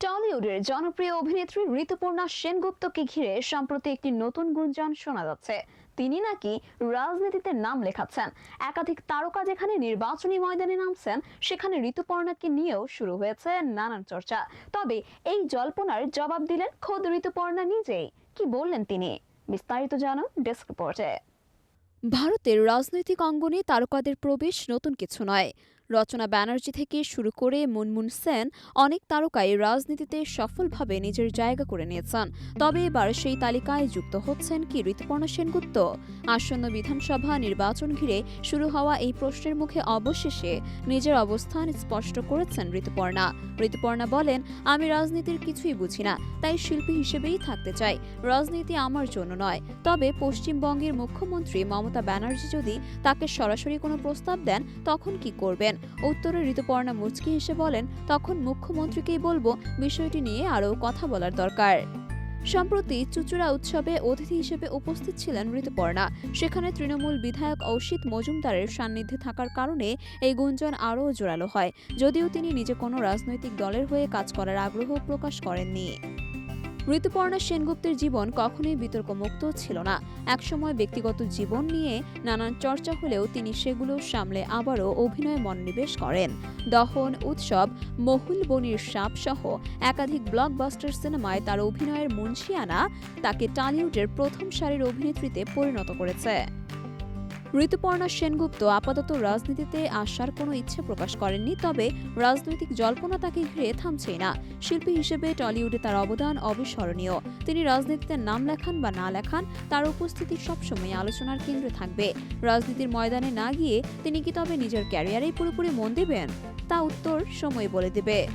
টলিউডের জনপ্রিয় অভিনেত্রী ঋতুপর্ণা সেনগুপ্তকে ঘিরে সম্প্রতি একটি নতুন গুঞ্জন শোনা যাচ্ছে। তিনি নাকি রাজনীতিতে নাম লেখাচ্ছেন। একাধিক তারকা যেখানে নির্বাচনী ময়দানে নামছেন, সেখানে ঋতুপর্ণাকে নিয়েও শুরু হয়েছে নানান চর্চা। তবে এই জল্পনার জবাব দিলেন খোদ ঋতুপর্ণা নিজেই। কি বললেন তিনি? বিস্তারিত জানুন ডেস্ক রিপোর্টে। ভারতের রাজনৈতিক অঙ্গনে তারকাদের প্রবেশ নতুন কিছু নয়। রচনা ব্যানার্জি থেকে শুরু করে মুনমুন সেন অনেক তারকাই রাজনীতিতে সফলভাবে নিজের জায়গা করে নিয়েছেন। তবে এবার সেই তালিকায় যুক্ত হচ্ছেন কি ঋতুপর্ণা সেনগুপ্ত? আসন্ন বিধানসভা নির্বাচন ঘিরে শুরু হওয়া এই প্রশ্নের মুখে অবশেষে নিজের অবস্থান স্পষ্ট করেছেন ঋতুপর্ণা। ঋতুপর্ণা বলেন, আমি রাজনীতির কিছুই বুঝি না, তাই শিল্পী হিসেবেই থাকতে চাই। রাজনীতি আমার জন্য নয়। তবে পশ্চিমবঙ্গের মুখ্যমন্ত্রী মমতা ব্যানার্জি যদি তাকে সরাসরি কোনো প্রস্তাব দেন, তখন কি করবেন? উত্তরে ঋতুপর্ণা মুচকি হেসে বলেন, তখন মুখ্যমন্ত্রীকেই বলব বিষয়টি নিয়ে আরও কথা বলার দরকার। সম্প্রতি চুচুড়া উৎসবে অতিথি হিসেবে উপস্থিত ছিলেন ঋতুপর্ণা। সেখানে তৃণমূল বিধায়ক ঔষিত মজুমদারের সান্নিধ্যে থাকার কারণে এই গুঞ্জন আরও জোরালো হয়, যদিও তিনি নিজে কোনো রাজনৈতিক দলের হয়ে কাজ করার আগ্রহ প্রকাশ করেননি। ঋতুপর্ণা সেনগুপ্তের জীবন কখনোই বিতর্কমুক্ত ছিল না। একসময় ব্যক্তিগত জীবন নিয়ে নানান চর্চা হলেও তিনি সেগুলো সামলে আবারও অভিনয়ে মনোনিবেশ করেন। দহন, উৎসব, মহুল বনির সাপ সহ একাধিক ব্লকবাস্টার সিনেমায় তার অভিনয়ের মুন্সিয়ানা তাকে টালিউডের প্রথম সারির অভিনেত্রীতে পরিণত করেছে। ঋতুপর্ণা সেনগুপ্ত আপাতত রাজনীতিতে আসার কোনো ইচ্ছে প্রকাশ করেননি, তবে রাজনৈতিক জল্পনা তাকে ঘিরে থামছেই না। শিল্পী হিসেবে টলিউডে তার অবদান অবিস্মরণীয়। তিনি রাজনীতিতে নাম লেখান বা না লেখান, তার উপস্থিতি সবসময় আলোচনার কেন্দ্রে থাকবে। রাজনীতির ময়দানে না গিয়ে তিনি কি তবে নিজের ক্যারিয়ারেই পুরোপুরি মন দেবেন? তা উত্তর সময় বলে দেবে।